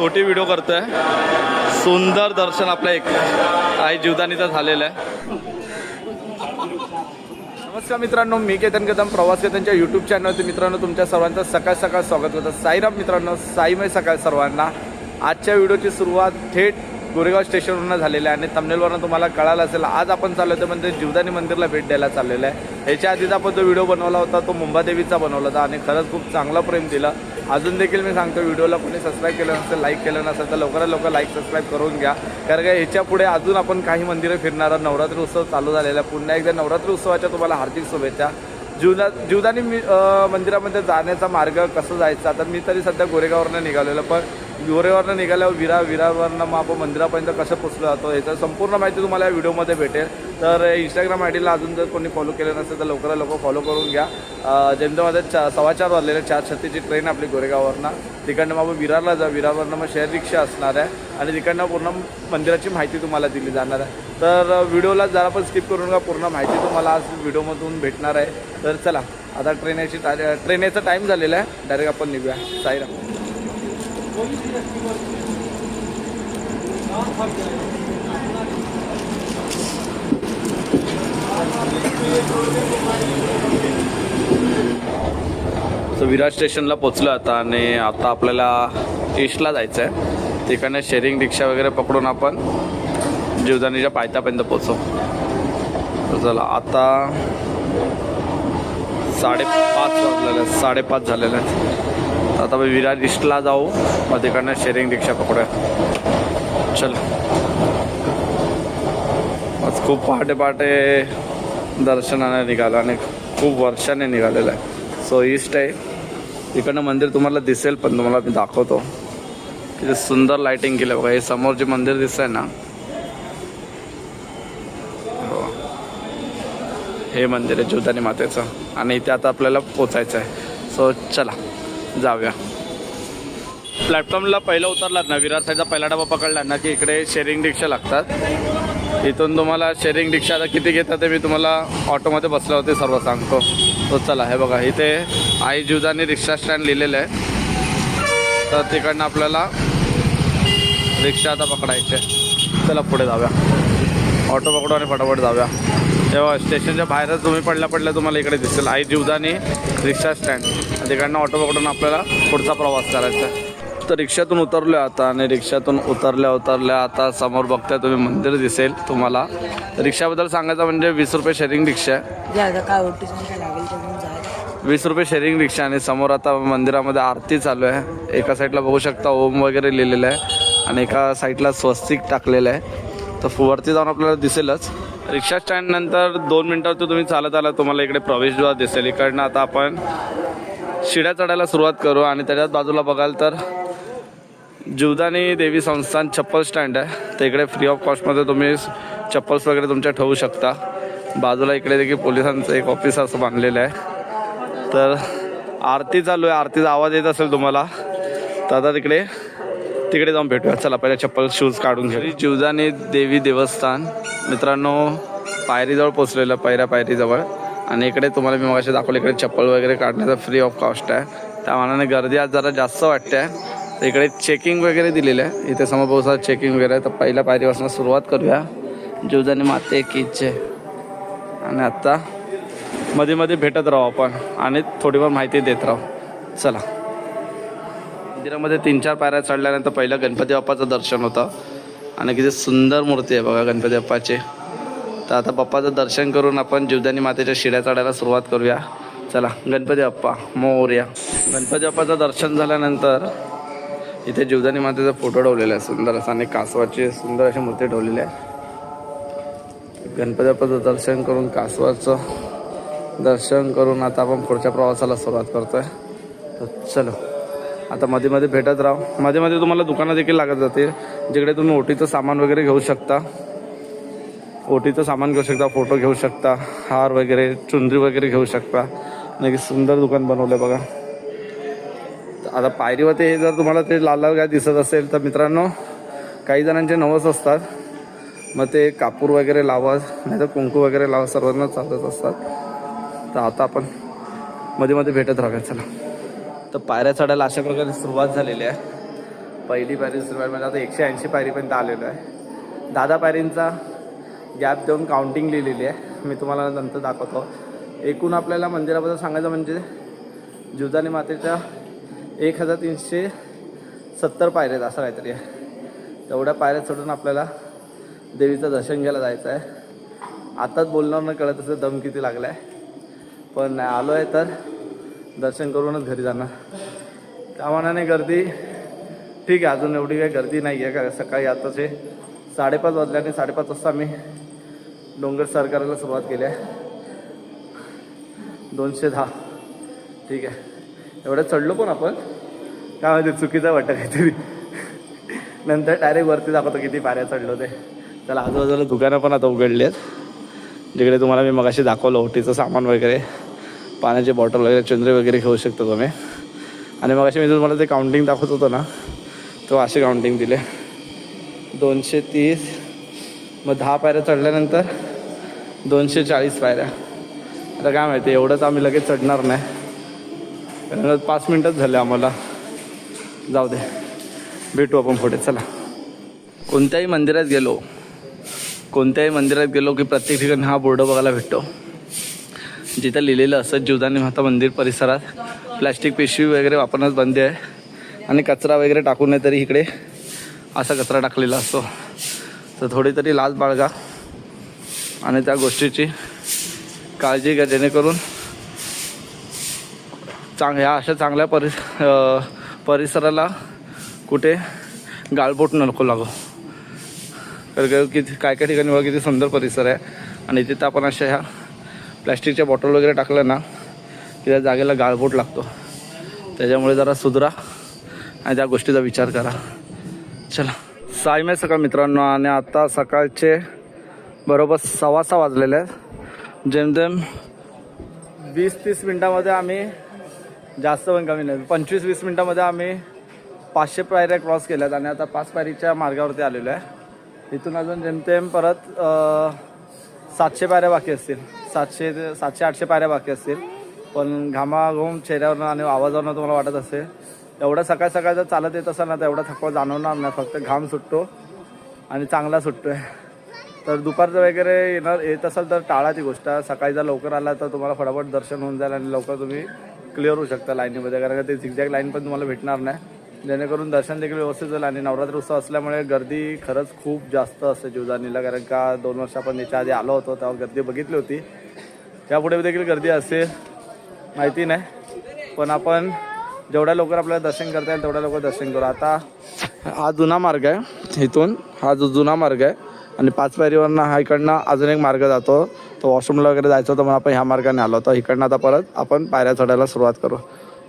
छोटी व्हिडिओ करतोय. सुंदर दर्शन आपलं एक आई जीवदानीचं झालेलं आहे. नमस्कार मित्रांनो मी केतन कदम प्रवास केतनच्या यूट्यूब चॅनलवरती मित्रांनो तुमच्या सर्वांचं सकाळ सकाळ स्वागत होतं साईराम मित्रांनो साईमय सकाळ सर्वांना. आजच्या व्हिडिओची सुरुवात थेट गोरेगाव स्टेशनवरून झालेली आहे आणि तमनेलवरून तुम्हाला कळालं असेल आज आपण चाललो होतो म्हणजे जीवदानी मंदिरला भेट द्यायला चाललेलं आहे. ह्याच्या आधीच आपण जो व्हिडिओ बनवला होता तो मुंबादेवीचा बनवला होता आणि खरंच खूप चांगला प्रेम दिला. अजून देखील मी सांगतो व्हिडिओला कोणी सबस्क्राईब केलं नसेल लाईक केलं नसेल तर लवकरात लवकर लाईक सबस्क्राईब करून घ्या. कारण का ह्याच्या पुढे अजून आपण काही मंदिरं फिरणार आहोत. नवरात्री उत्सव चालू झालेला आहे. पुन्हा एकदा नवरात्री उत्सवाच्या तुम्हाला हार्दिक शुभेच्छा. जीवनात जीवदानी मी मंदिरामध्ये जाण्याचा मार्ग कसं जायचा तर मी तरी सध्या गोरेगाववरनं निघालेलो पण गोरेगावरनं निघाल्यावर विरा विरावरनं मग आपण मंदिरापर्यंत कसं पोचलो जातो याचं संपूर्ण माहिती तुम्हाला या व्हिडिओमध्ये भेटेल. तर इंस्टाग्राम आय डीला अजून जर कोणी फॉलो केलं नसेल तर लवकरात लवकर फॉलो करून घ्या. अं, जेमतेम माझं चा सव्वा चार वाजलेले चार छत्तीची ट्रेन आपली गोरेगाववरनं. तिकडनं मग विरारला जा विरारवरनं मग शेअर रिक्षा असणार आहे आणि तिकडनं पूर्ण मंदिराची माहिती तुम्हाला दिली जाणार आहे. तर व्हिडिओला जरा पण स्किप करून का पूर्ण माहिती तुम्हाला आज व्हिडिओमधून भेटणार आहे. तर चला आता ट्रेन याची ट्रेन याचा टाईम झालेला आहे. डायरेक्ट आपण निघूया. साईराम. विराट स्टेशनला पोचलो आता आणि आता आपल्याला ईस्टला जायचं आहे तिकडनं शेअरिंग रिक्षा वगैरे पकडून आपण जीवदानीच्या पायथ्यापर्यंत पोचू. तर चला आता साडेपाच वाजलेले आहेत साडेपाच झालेले आहेत. आता मी विराट ईस्टला जाऊ मग तिकडनं शेअरिंग रिक्षा पकडूया. चल. आज खूप पहाटे पहाटे दर्शनाने निघालं आणि खूप वर्षाने निघालेलं आहे. सो ईस्ट आहे. इकडनं मंदिर तुम्हाला दिसेल पण तुम्हाला मी दाखवतो. किती सुंदर लाइटिंग केलं बघा. हे समोर जे मंदिर दिसतंय ना हो. हे मंदिर आहे ज्योतानी मातेचं. आणि इथे आता आपल्याला पोचायचं आहे सो चला जाऊया. प्लॅटफॉर्मला पहिलं उतरलात ना विरार साईडचा पहिला डबा पकडला ना की इकडे शेअरिंग रिक्षा लागतात. इथून तुम्हाला शेअरिंग रिक्षा आता किती घेतात ते मी तुम्हाला ऑटोमध्ये बसले होते सर्व सांगतो. तो चला हे बघा इथे आई जीवदानी रिक्षा स्टँड लिहिलेलं आहे. तर तिकडनं आपल्याला रिक्षा आता पकडायचे आहे. चला पुढे जाऊया. ऑटो पकडू आणि फटाफट जाऊया. तेव्हा स्टेशनच्या बाहेरच तुम्ही पडल्या पडल्या तुम्हाला इकडे दिसेल. आई जीवदानी रिक्षा स्टँड तिकडनं ऑटो पकडून आपल्याला पुढचा प्रवास करायचा आहे. तर रिक्षातून उतरलो आता आणि रिक्षातून उतरल्या उतरल्या आता समोर बघताय तुम्ही मंदिर दिसेल तुम्हाला. रिक्षाबद्दल सांगायचं म्हणजे वीस रुपये शेअरिंग रिक्षा आहे. जायचं वीस रुपये शेअरिंग रिक्षा आणि समोर आता मंदिरामध्ये आरती चालू आहे. एका साईडला बघू शकता ओम वगैरे लिहिलेलं आहे आणि एका साईडला स्वस्तिक टाकलेलं आहे. तर वरती जाऊन आपल्याला दिसेलच. रिक्षा स्टँड नंतर दोन मिनटावरती तुम्ही चालत आला तुम्हाला इकडे प्रवेशद्वार दिसेल. इकडनं आता आपण शिड्या चढायला सुरुवात करू आणि त्याच्याच बाजूला बघाल तर जीवदानी देवी संस्थान चप्पल स्टँड आहे. तर इकडे फ्री ऑफ कॉस्टमध्ये तुम्ही चप्पल्स वगैरे तुमच्या ठेवू शकता. बाजूला इकडे देखील पोलिसांचं एक ऑफिस असं बांधलेलं आहे. तर आरती चालू आहे. आरतीचा आवाज येत असेल तुम्हाला. तर आता तिकडे तिकडे जाऊन भेटूया. चला पहिले चप्पल शूज काढून घ्या जीवदानी देवी देवस्थान. मित्रांनो पायरीजवळ पोचलेलं पायऱ्या पायरीजवळ. आणि इकडे तुम्हाला मी मगाशी दाखवलं इकडे चप्पल वगैरे काढण्याचा फ्री ऑफ कॉस्ट आहे. त्या मानाने गर्दी आज जरा जास्त वाटते. आहे तर इकडे चेकिंग वगैरे दिलेलं आहे. इथे समोर चेकिंग वगैरे आहे. तर पहिल्या पायरीपासून सुरुवात करूया. जीवजाने माते कीचे आणि आत्ता मध्ये मध्ये भेटत राहू आपण आणि थोडीफार माहिती देत राहू. चला. मंदिरामध्ये तीन चार पायऱ्या चढल्यानंतर पहिलं गणपती बाप्पाचं दर्शन होतं. आणि किती सुंदर मूर्ती आहे बघा गणपती बाप्पाची. तर आता बाप्पाचं दर्शन करून आपण जीवदानी मातेच्या शिड्या चढायला सुरुवात करूया. चला गणपती बाप्पा मोर्या. गणपती बाप्पाचं दर्शन झाल्यानंतर इथे जीवदानी मातेचा फोटो ठेवलेला आहे. सुंदर असा आणि कासवाची सुंदर अशी मूर्ती ठेवलेली आहे. गणपतीचं दर्शन करून कासवाचं दर्शन करून आता आपण पुढच्या प्रवासाला सुरुवात करतोय. तर चलो आता मध्ये मध्ये भेटत राहू. मध्ये मध्ये तुम्हाला दुकानं देखील लागत जातील जिकडे तुम्ही ओटीचं सामान वगैरे घेऊ शकता. ओटीचं सामान घेऊ शकता फोटो घेऊ शकता हार वगैरे चुंदरी वगैरे घेऊ शकता. आणि सुंदर दुकान बनवलं बघा. आता पायरीवरती हे जर तुम्हाला ते लाल लाल काय दिसत असेल तर मित्रांनो काही जणांचे नवस असतात. मग ते कापूर वगैरे लावा नाही तर कुंकू वगैरे लावा सर्वांना चालत असतात. तर आता आपण मध्ये मध्ये भेटत राहूया चला. तर पायऱ्या चढायला अशा प्रकारे सुरुवात झालेली आहे. पहिली पायरी सुरुवात म्हणजे आता एकशे ऐंशी पायरीपर्यंत आलेलो आहे. दादा पायरींचा गॅप देऊन काउंटिंग लिहिलेली आहे. मी तुम्हाला नंतर दाखवतो. एकूण आपल्याला मंदिराबद्दल सांगायचं म्हणजे जुजानी मातेच्या एक हजार तीनशे सत्तर पायऱ्या आहेत असं काहीतरी आहे. तेवढ्या पायऱ्या चढून आपल्याला देवीचं दर्शन घ्यायला जायचं आहे. आताच बोलणार न कळत असं दम किती लागला आहे पण आलो आहे तर दर्शन करूनच घरी जाणार. त्या मानाने गर्दी ठीक आहे अजून एवढी काही गर्दी नाही आहे. का सकाळी आताचे साडेपाच वाजल्याने साडेपाच वाजता आम्ही डोंगर सर करायला सुरुवात केली आहे. दोनशे दहा. ठीक आहे. एवढं चढलो पण आपण. काय माहिती चुकीचं वाटतं काहीतरी. नंतर डायरेक्ट वरती दाखवतो किती पाऱ्या चढलो ते. त्याला आजूबाजूला दुकानं पण आता उघडली आहेत जिकडे तुम्हाला मी मगाशी दाखवलं ओटीचं सामान वगैरे पाण्याची बॉटल वगैरे चंद्रे वगैरे घेऊ शकतो तुम्ही. आणि मगाशी मी तुम्हाला ते काउंटिंग दाखवत होतो ना तो असे काउंटिंग दिले. दोनशे तीस मग दहा पायऱ्या चढल्यानंतर दोनशे चाळीस पायऱ्या आता काय माहिती एवढंच आम्ही लगेच चढणार नाही. पाच मिनटंच झाले आम्हाला. जाऊ दे. भेटू आपण पुढे. चला. कोणत्याही मंदिरात गेलो कोणत्याही मंदिरात गेलो की प्रत्येक ठिकाणी हा बोर्ड बघायला भेटतो. जिथं लिहिलेलं असं जीवदानी माता मंदिर परिसरात प्लॅस्टिक पिशवी वगैरे वापरण्यास बंदी आहे आणि कचरा वगैरे टाकू नये तरी इकडे असा कचरा टाकलेला असतो. तर थोडी तरी लाज बाळगा. आणि त्या गोष्टीची काळजी घ्या जेणेकरून चांग ह्या अशा चांगल्या परिस परिसराला कुठे गाळबोट नको लागो. कारण किती काय काय ठिकाणी बघा किती सुंदर परिसर आहे. आणि तिथं आपण अशा ह्या प्लॅस्टिकच्या बॉटल वगैरे टाकल्या ना की त्या जागेला गाळबोट लागतो. त्याच्यामुळे जरा सुधरा आणि त्या गोष्टीचा विचार करा. चला. साई मे सकाळ मित्रांनो आणि आता सकाळचे बरोबर सव्वा सहा वाजलेले आहेत. जेमतेम वीस तीस मिनटामध्ये आम्ही जास्त पण कमी नाही. पंचवीस वीस मिनटामध्ये आम्ही पाचशे पायऱ्या क्रॉस केल्यात आणि आता पाच पायरीच्या मार्गावरती आलेलो आहे. इथून अजून जेमतेम परत सातशे पायऱ्या बाकी असतील. सातशे ते सातशे आठशे पायऱ्या बाकी असतील. पण घामाघूम चेहऱ्यावरनं आणि आवाजावरनं तुम्हाला वाटत असेल एवढं सकाळ सकाळ जर चालत येत असाल ना तर एवढा थकवा जाणवणार नाही. फक्त घाम सुटतो आणि चांगला सुटतो आहे तर दुपारचं वगैरे येणार येत असाल तर टाळा ती गोष्ट. सकाळी जर लवकर आला तर तुम्हाला फटाफट दर्शन होऊन जाईल आणि लवकर तुम्ही क्लिअर होऊ शकता लाईनीमध्ये कारण का ते झिगझॅग लाईन पण तुम्हाला भेटणार नाही. जेणेकरून दर्शन देखील व्यवस्थित झालं आणि नवरात्र उत्सव असल्यामुळे गर्दी खरंच खूप जास्त असते जीवदानीला कारण का दोन वर्ष आपण याच्या आधी आलो होतो तेव्हा गर्दी बघितली होती. त्यापुढे देखील गर्दी असेल माहिती नाही. पण आपण जेवढ्या लवकर आपल्याला दर्शन करता येईल तेवढ्या लवकर दर्शन करू. आता हा जुना मार्ग आहे इथून हा जो जुना मार्ग आहे आणि पाच पायरीवरनं हा इकडनं अजून एक मार्ग जातो. तो वॉशरूमला वगैरे जायचं होतं म्हणून आपण ह्या मार्गाने आलो. तर इकडनं आता परत आपण पायऱ्या चढायला सुरुवात करू.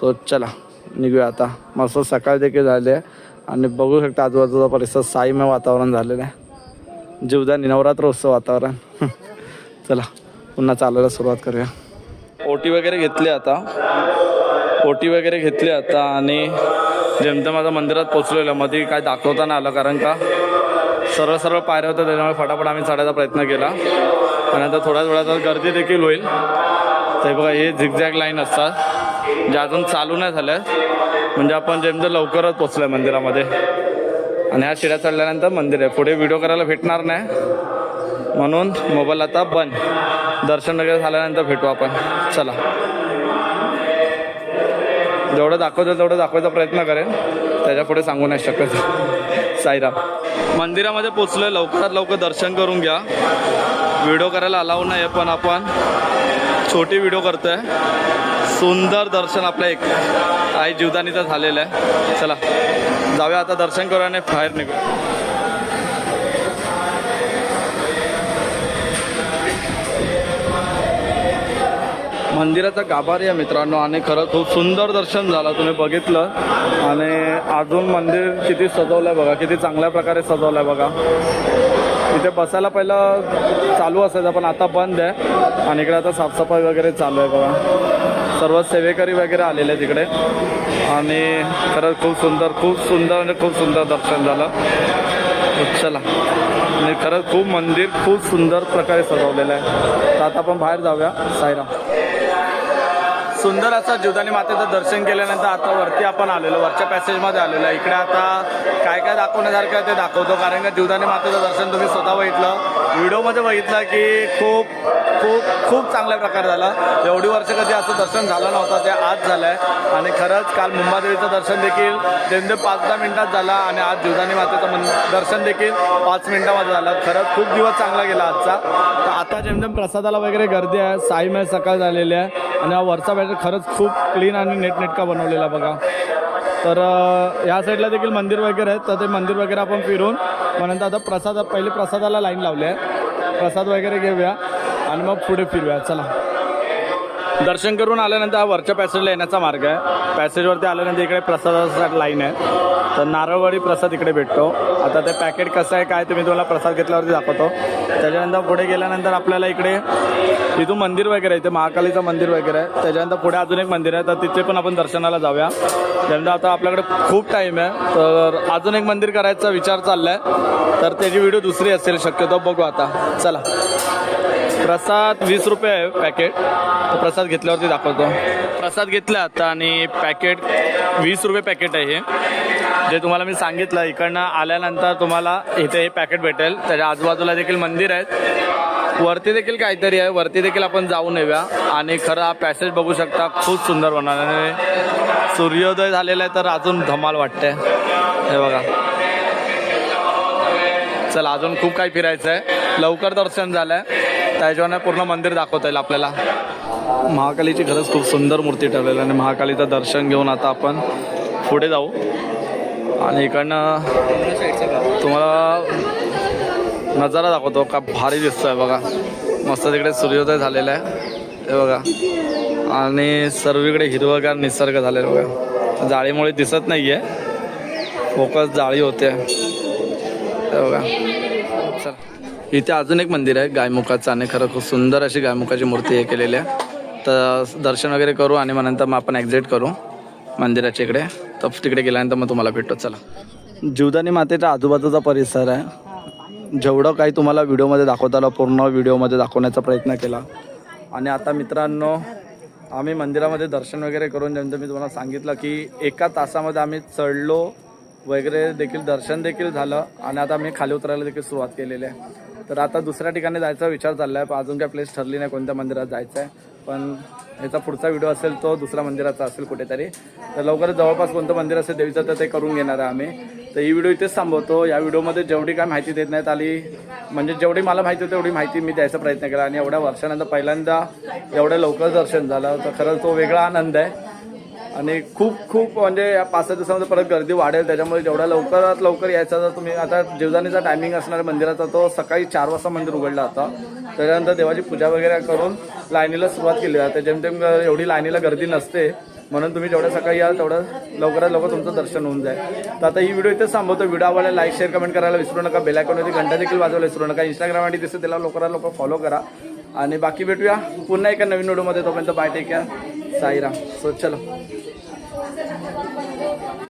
सो चला निघूया आता. मस्त सकाळ देखील झाली आहे. आणि बघू शकता आजूबाजूचा परिसर साईमय वातावरण झालेलं आहे. जीवदानी नवरात्र उत्सव वातावरण. चला पुन्हा चालायला सुरुवात करूया. ओटी वगैरे घेतली आता. ओटी वगैरे घेतली आता आणि जेमतेम माझा मंदिरात पोचलेलं मध्ये काय दाखवता नाही आलं कारण का सरळ सरळ पायऱ्या होत्या त्याच्यामुळे फटाफट आम्ही चढायचा प्रयत्न केला. पण आता थोडा वेळात गर्दी देखील होईल. ते बघा हे झिगझॅग लाईन असतात. जे अजून चालू नाही झाल्या म्हणजे आपण जेमतेम लवकरच पोचलो आहे मंदिरामध्ये. आणि ह्या शिड्या चढल्यानंतर मंदिर आहे. पुढे व्हिडिओ करायला भेटणार नाही. म्हणून मोबाईल आता बंद. दर्शन वगैरे झाल्यानंतर भेटू आपण. चला. जेवढं दाखवतो तेवढं दाखवायचा प्रयत्न करेन. त्याच्या पुढे सांगू नाही शकत. साईराम. मंदिरामध्ये पोचलोय लवकरात लवकर दर्शन करून घ्या. व्हिडिओ करायला अलाव नाही आहे पण आपण छोटी व्हिडिओ करतोय. सुंदर दर्शन आपल्या एक. आई जीवदानीचं झालेलं आहे. चला जाऊया आता दर्शन करू आणि बाहेर निघू मंदिराचा गाभारी आहे मित्रांनो आणि खरं खूप सुंदर दर्शन झालं. तुम्ही बघितलं. आणि अजून मंदिर किती सजवलं आहे बघा किती चांगल्या प्रकारे सजवलं आहे बघा. इथे बसायला पहिलं चालू असायचं पण आता बंद आहे. आणि इकडे आता साफसफाई वगैरे चालू आहे बघा. सर्व सेवेकरी वगैरे आलेले आहेत इकडे. आणि खरंच खूप सुंदर खूप सुंदर म्हणजे खूप सुंदर दर्शन झालं. चला. आणि खरंच खूप मंदिर खूप सुंदर प्रकारे सजवलेलं आहे. तर आता आपण बाहेर जाऊया. साईराम. सुंदर असं जीवदानी मातेचं दर्शन केल्यानंतर आता वरती आपण आलेलो वरच्या पॅसेजमध्ये आलेलो आहे. इकडे आता काय काय दाखवण्यासारखं आहे ते दाखवतो कारण का जीवदानी मातेचं दर्शन तुम्ही स्वतः बघितलं. व्हिडिओमध्ये बघितलं की खूप खूप खूप चांगल्या प्रकारे झाला. एवढी वर्ष कधी असं दर्शन झालं नव्हतं ते आज झालं आहे आणि खरंच काल मुंबादेवीचं दर्शन देखील जेमतेम पाच दहा मिनिटात झाला आणि आज जीवदानी मातेचं मन दर्शन देखील पाच मिनिटामध्ये झालं. खरंच खूप दिवस चांगला गेला आजचा. तर आता जेमतेम प्रसादाला वगैरे गर्दी आहे साई मॅच सकाळ झालेली आहे आणि हा वरचा बॅटर खरंच खूप क्लीन आणि नेटनेटका बनवलेला बघा. तर ह्या या साईडला देखील मंदिर वगैरे आहेत तर ते मंदिर वगैरे आपण फिरून मग आता प्रसाद पहिले प्रसादाला लाईन लावली आहे. प्रसाद वगैरे घेऊया. आणि मग पुढे फिरूया चला. दर्शन करून आल्यानंतर हा वरच्या पॅसेजला येण्याचा मार्ग आहे. पॅसेजवरती आल्यानंतर इकडे प्रसादासाठी लाईन आहे. तर नारळवाडी प्रसाद इकडे भेटतो. आता ते पॅकेट कसं आहे काय ते मी तुम्हाला प्रसाद घेतल्यावरती दाखवतो. त्याच्यानंतर पुढे गेल्यानंतर आपल्याला इकडे इथून मंदिर वगैरे आहे ते महाकालीचं मंदिर वगैरे आहे. त्याच्यानंतर पुढे अजून एक मंदिर आहे. तर तिथे पण आपण दर्शनाला जाऊया. त्यानंतर आता आपल्याकडे खूप टाईम आहे. तर अजून एक मंदिर करायचा विचार चालला आहे तर त्याची व्हिडिओ दुसरी असेल शक्यतो बघू आता. चला. प्रसाद वीस रुपये आहे पॅकेट तर प्रसाद घेतल्यावरती दाखवतो. प्रसाद घेतला आता आणि पॅकेट वीस रुपये पॅकेट आहे हे. जे तुम्हाला मी सांगितलं इकडनं आल्यानंतर तुम्हाला इथे हे पॅकेट भेटेल. त्याच्या आजूबाजूला देखील मंदिर आहेत. वरती देखील काहीतरी आहे. वरती देखील आपण जाऊन येऊया. आणि खरं हा पॅसेज बघू शकता खूप सुंदर बनवला आणि सूर्योदय झालेला आहे तर अजून धमाल वाटते हे बघा. चला अजून खूप काही फिरायचं आहे लवकर दर्शन झालं आहे त्याच्यावर पूर्ण मंदिर दाखवता येईल आपल्याला. महाकालीची खरंच खूप सुंदर मूर्ती ठेवलेली आहे आणि महाकालीचं दर्शन घेऊन आता आपण पुढे जाऊ. आणि इकडनं तुम्हाला नजारा दाखवतो का भारी दिसतोय बघा. मस्त तिकडे सूर्योदय झालेला आहे. हे बघा. आणि सर्वीकडे हिरवगार निसर्ग झालेला आहे बघा. जाळीमुळे दिसत नाही आहे फोकस जाळी होते. बघा. इथे अजून एक मंदिर आहे गायमुखाचं आणि खरं खूप सुंदर अशी गायमुखाची मूर्ती हे केलेली आहे. तर दर्शन वगैरे करू आणि मग नंतर मग आपण एक्झिट करू मंदिराच्या इकडे. तर तिकडे गेल्यानंतर मग तुम्हाला भेटतो चला. जीवदानी मातेच्या आजूबाजूचा परिसर आहे. जेवढं काही तुम्हाला व्हिडिओमध्ये दाखवता आलं पूर्ण व्हिडिओमध्ये दाखवण्याचा प्रयत्न केला. आणि आता मित्रांनो आम्ही मंदिरामध्ये दर्शन वगैरे करून ज्यांचं मी तुम्हाला सांगितलं की एका तासामध्ये आम्ही चढलो वगैरे देखील दर्शन देखील झालं. आणि आता आम्ही खाली उतरायला देखील सुरुवात केलेली आहे. तर आता दुसऱ्या ठिकाणी जायचा विचार चालला आहे पण अजून काही प्लेस ठरली नाही कोणत्या मंदिरात जायचं आहे पण ह्याचा पुढचा व्हिडिओ असेल तो दुसऱ्या मंदिराचा असेल कुठेतरी. तर लवकरच जवळपास कोणतं मंदिर असेल देवीचं तर ते करून घेणार आहे आम्ही. तर ही व्हिडिओ इथेच थांबवतो. या व्हिडिओमध्ये जेवढी काय माहिती देत नाहीत आली म्हणजे जेवढी मला माहिती होती तेवढी माहिती मी द्यायचा प्रयत्न केला. आणि एवढ्या वर्षानंतर पहिल्यांदा एवढ्या लवकर दर्शन झालं. तर खरंच तो वेगळा आनंद आहे. आणि खूप खूप म्हणजे या पाच सहा दिवसामध्ये परत गर्दी वाढेल त्याच्यामुळे जेवढ्या लवकरात लवकर यायचा जर तुम्ही आता जीवदानीचा टायमिंग असणार मंदिराचा तो सकाळी चार वाजता मंदिर उघडला होता त्याच्यानंतर देवाची पूजा वगैरे करून लाईनीला सुरुवात केली जाते. जेमतेम एवढी लाईनीला गर्दी नसते. म्हणून तुम्ही जेवढ्या सकाळी याल तेवढं लवकरात लवकर तुमचं दर्शन होऊन जाईल. तर आता ही व्हिडिओ इथेच थांबवतो. व्हिडिओ आवडला लाईक शेअर कमेंट करायला विसरू नका. बेलायकॉनवरती घंटा देखील वाजवायला विसरू नका. इंस्टाग्राम आणि दिसते त्याला लवकरात लवकर फॉलो करा. आणि बाकी भेटूया पुन्हा एका नवीन व्हिडिओमध्ये तोपर्यंत bye take care Sairam. So चलो.